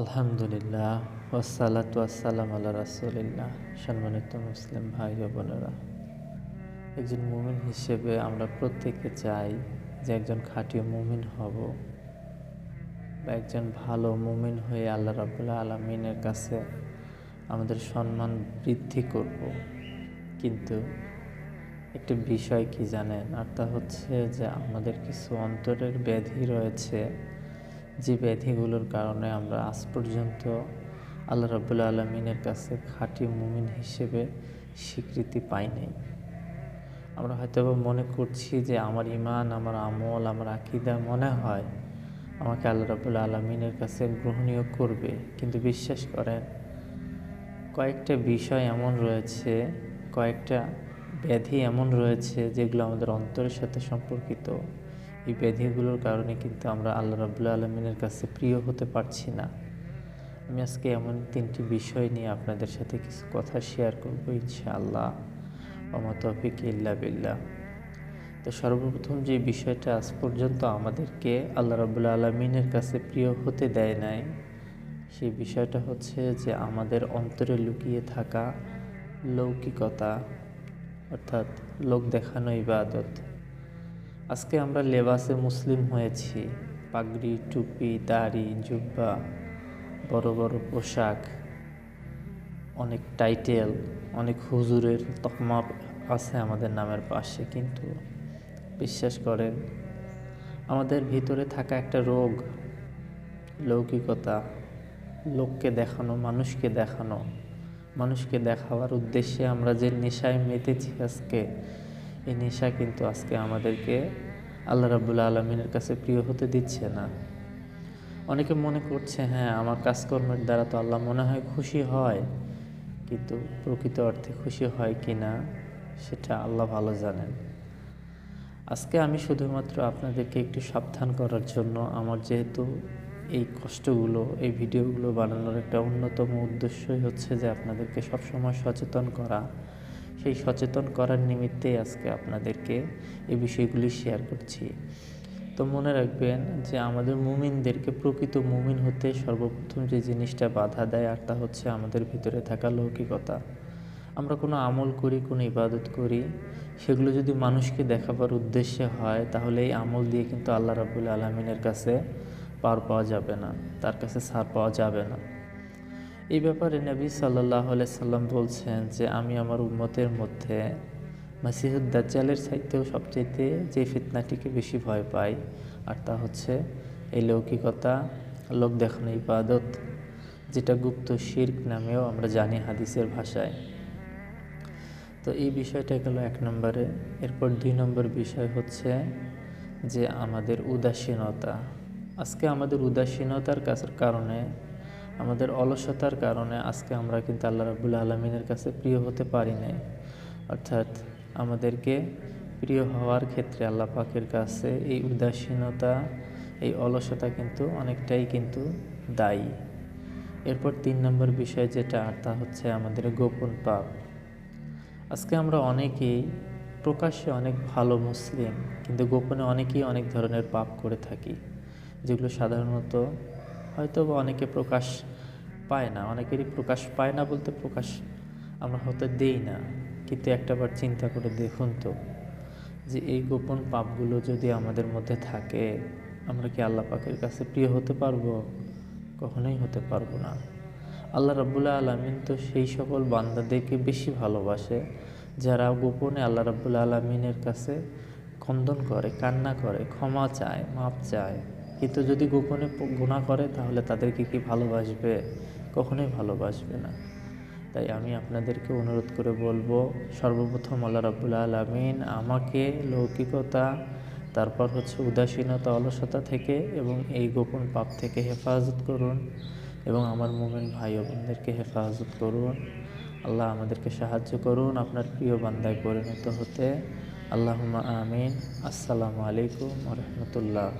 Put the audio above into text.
আলহামদুলিল্লাহ ওসালাত ওয়াসালাম আল্লাহ রাসুলিল্লাহ। সম্মানিত মুসলিম ভাই ও বোনেরা, একজন মুমিন হিসেবে আমরা প্রত্যেকে চাই যে একজন খাঁটি মুমিন হব বা একজন ভালো মুমিন হয়ে আল্লাহ রাবুল্লাহ আলমিনের কাছে আমাদের সম্মান বৃদ্ধি করব। কিন্তু একটি বিষয় কি জানেন? আর তা হচ্ছে যে আমাদের কিছু অন্তরের ব্যাধি রয়েছে যে ব্যাধিগুলোর কারণে আমরা আজ পর্যন্ত আল্লাহ রবুল্লা আলমিনের কাছে খাঁটি মুমিন হিসেবে স্বীকৃতি পাই নাই। আমরা হয়তো মনে করছি যে আমার ইমান আমার আমল, আমার আকিদা মনে হয় আমাকে আল্লাহ রবুল্লা আলমিনের কাছে গ্রহণীয় করবে। কিন্তু বিশ্বাস করেন, কয়েকটা বিষয় এমন রয়েছে, কয়েকটা ব্যাধি এমন রয়েছে যেগুলো আমাদের অন্তরের সাথে সম্পর্কিত। এই ব্যাধিগুলোর কারণে কিন্তু আমরা আল্লাহ রাবুল্লা আলমিনের কাছে প্রিয় হতে পারছি না। আমি আজকে এমন তিনটি বিষয় নিয়ে আপনাদের সাথে কিছু কথা শেয়ার করব ইনশাআল্লাহ। অমতফিক ইল্লা বিল্লাহ। তো সর্বপ্রথম যে বিষয়টা আজ পর্যন্ত আমাদেরকে আল্লাহ রাবুল্লা আলমিনের কাছে প্রিয় হতে দেয় নাই, সেই বিষয়টা হচ্ছে যে আমাদের অন্তরে লুকিয়ে থাকা লৌকিকতা, অর্থাৎ লোক দেখানো ইবাদত। আজকে আমরা লেবাসে মুসলিম হয়েছি। পাগড়ি, টুপি, দাড়ি, জুব্বা, বড় বড় পোশাক, অনেক টাইটেল, অনেক হুজুরের তকমা আছে আমাদের নামের পাশে, কিন্তু বিশ্বাস করেন, আমাদের ভিতরে থাকা একটা রোগ, লৌকিকতা, লোককে দেখানো, মানুষকে দেখানো, মানুষকে দেখাবার উদ্দেশ্যে আমরা যে নেশায় মেতেছি আজকে এই নেশা কিন্তু আজকে আমাদেরকে আল্লাহ রাবুল্লা আলমিনের কাছে প্রিয় হতে দিচ্ছে না। অনেকে মনে করছে হ্যাঁ আমার কাজকর্মের দ্বারা তো আল্লাহ মনে হয় খুশি হয়, কিন্তু প্রকৃত অর্থে খুশি হয় কি না সেটা আল্লাহ ভালো জানেন। আজকে আমি শুধুমাত্র আপনাদেরকে একটু সাবধান করার জন্য আমার যেহেতু এই কষ্টগুলো, এই ভিডিওগুলো বানানোর একটা অন্যতম উদ্দেশ্যই হচ্ছে যে আপনাদেরকে সবসময় সচেতন করা। সেই সচেতন করার নিমিত্তেই আজকে আপনাদেরকে এই বিষয়গুলি শেয়ার করছি। তো মনে রাখবেন যে আমাদের মুমিনদেরকে প্রকৃত মুমিন হতে সর্বপ্রথম যে জিনিসটা বাধা দেয় আর তা হচ্ছে আমাদের ভিতরে থাকা লৌকিকতা। আমরা কোনো আমল করি, কোনো ইবাদত করি, সেগুলো যদি মানুষকে দেখাবার উদ্দেশ্যে হয়, তাহলে এই আমল দিয়ে কিন্তু আল্লাহ রাবুল আলমিনের কাছে পার পাওয়া যাবে না, তার কাছে সার পাওয়া যাবে না। এই ব্যাপারে নবী সাল্লাহ সাল্লাম বলছেন যে আমি আমার উন্মতের মধ্যে মাসিহুদ্দাজ্জালের চাইতেও সবচেয়েতে যে ফিতনাটিকে বেশি ভয় পাই, আর তা হচ্ছে এই লৌকিকতা, লোক দেখানো ইবাদত, যেটা গুপ্ত শির্ক নামেও আমরা জানি হাদিসের ভাষায়। তো এই বিষয়টা গেল এক নম্বরে। এরপর দুই নম্বর বিষয় হচ্ছে যে আমাদের উদাসীনতা। আজকে আমাদের উদাসীনতার কারণে আমাদের অলসতার কারণে আজকে আমরা কিন্তু আল্লাহ রাবুল আলমিনের কাছে প্রিয় হতে পারি নাই। অর্থাৎ আমাদেরকে প্রিয় হওয়ার ক্ষেত্রে আল্লাহ পাকের কাছে এই উদাসীনতা, এই অলসতা কিন্তু অনেকটাই কিন্তু দায়ী। এরপর তিন নম্বর বিষয় যেটা তা হচ্ছে আমাদের গোপন পাপ। আজকে আমরা অনেকেই, প্রকাশ্যে অনেক ভালো মুসলিম, কিন্তু গোপনে অনেকেই অনেক ধরনের পাপ করে থাকি, যেগুলো সাধারণত হয়তো অনেকে প্রকাশ পায় না, অনেকেরই প্রকাশ পায় না বলতে প্রকাশ আমরা হয়তো দেই না, কিন্তু একটাবার চিন্তা করে দেখুন তো যে এই গোপন পাপগুলো যদি আমাদের মধ্যে থাকে, আমরা কি আল্লাহ পাকের কাছে প্রিয় হতে পারব? কখনোই হতে পারব না। আল্লাহ রাবুল্লাহ আলমিন তো সেই সকল বান্দাদেরকে বেশি ভালোবাসে, যারা গোপনে আল্লাহ রাবুল্লাহ আলমিনের কাছে খন্দন করে, কান্না করে, ক্ষমা চায়, মাপ চায়। কিন্তু যদি গোপনে গুণা করে, তাহলে তাদেরকে কি ভালোবাসবে? কখনোই ভালোবাসবে না। তাই আমি আপনাদেরকে অনুরোধ করে বলব, সর্বপ্রথম আল্লাহ রাবুল্লাহ আলমিন আমাকে লৌকিকতা, তারপর হচ্ছে উদাসীনতা, অলসতা থেকে এবং এই গোপন পাপ থেকে হেফাজত করুন এবং আমার মোমেন ভাই বোনদেরকে হেফাজত করুন। আল্লাহ আমাদেরকে সাহায্য করুন আপনার প্রিয় বান্দায় পরিণত হতে। আল্লাহ আমিন। আসসালামু আলাইকুম রহমতুল্লাহ।